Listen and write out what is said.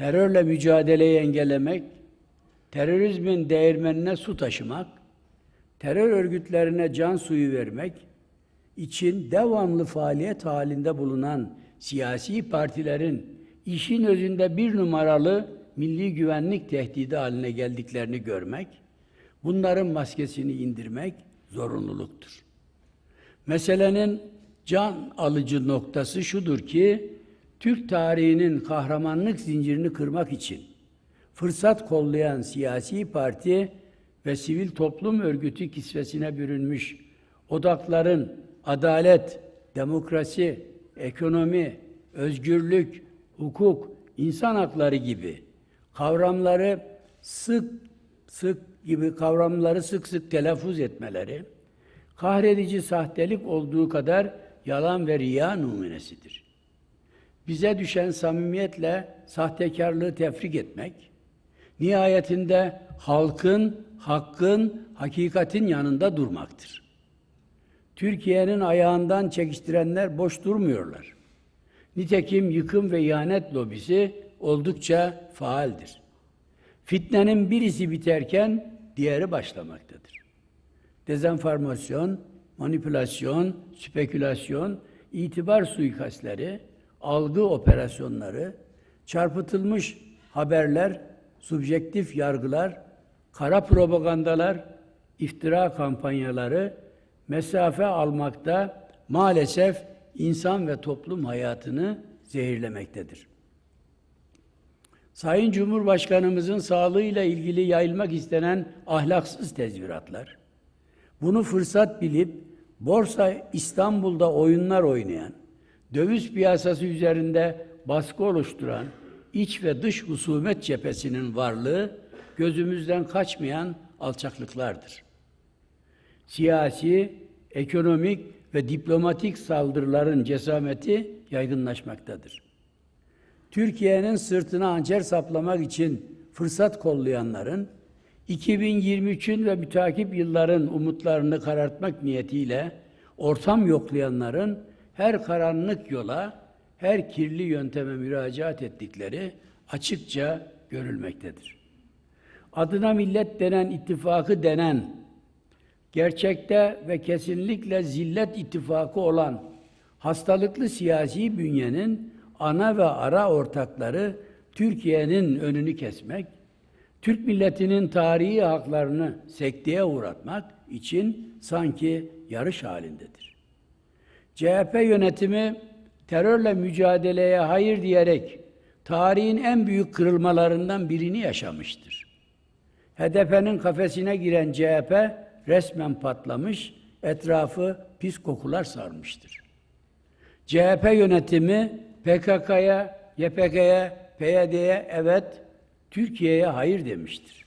terörle mücadeleyi engellemek, terörizmin değirmenine su taşımak, terör örgütlerine can suyu vermek için devamlı faaliyet halinde bulunan siyasi partilerin işin özünde bir numaralı milli güvenlik tehdidi haline geldiklerini görmek, bunların maskesini indirmek zorunluluktur. Meselenin can alıcı noktası şudur ki, Türk tarihinin kahramanlık zincirini kırmak için fırsat kollayan siyasi parti ve sivil toplum örgütü kisvesine bürünmüş odakların adalet, demokrasi, ekonomi, özgürlük, hukuk, insan hakları gibi kavramları sık sık gibi kavramları sık sık telaffuz etmeleri kahredici sahtelik olduğu kadar yalan ve riya numunesidir. Bize düşen samimiyetle sahtekarlığı tefrik etmek, nihayetinde halkın, hakkın, hakikatin yanında durmaktır. Türkiye'nin ayağından çekiştirenler boş durmuyorlar. Nitekim yıkım ve ihanet lobisi oldukça faaldir. Fitnenin birisi biterken diğeri başlamaktadır. Dezenformasyon, manipülasyon, spekülasyon, itibar suikastleri, algı operasyonları, çarpıtılmış haberler, subjektif yargılar, kara propagandalar, iftira kampanyaları mesafe almakta maalesef insan ve toplum hayatını zehirlemektedir. Sayın Cumhurbaşkanımızın sağlığıyla ilgili yayılmak istenen ahlaksız tezviratlar, bunu fırsat bilip Borsa İstanbul'da oyunlar oynayan, döviz piyasası üzerinde baskı oluşturan iç ve dış husumet cephesinin varlığı gözümüzden kaçmayan alçaklıklardır. Siyasi, ekonomik ve diplomatik saldırıların cesameti yaygınlaşmaktadır. Türkiye'nin sırtına hançer saplamak için fırsat kollayanların 2023'ün ve mütakip yılların umutlarını karartmak niyetiyle ortam yoklayanların her karanlık yola, her kirli yönteme müracaat ettikleri açıkça görülmektedir. Adına millet denen ittifakı denen, gerçekte ve kesinlikle zillet ittifakı olan hastalıklı siyasi bünyenin ana ve ara ortakları Türkiye'nin önünü kesmek, Türk milletinin tarihi haklarını sekteye uğratmak için sanki yarış halindedir. CHP yönetimi terörle mücadeleye hayır diyerek tarihin en büyük kırılmalarından birini yaşamıştır. HDP'nin kafesine giren CHP resmen patlamış, etrafı pis kokular sarmıştır. CHP yönetimi PKK'ya, YPG'ye, PYD'ye evet, Türkiye'ye hayır demiştir.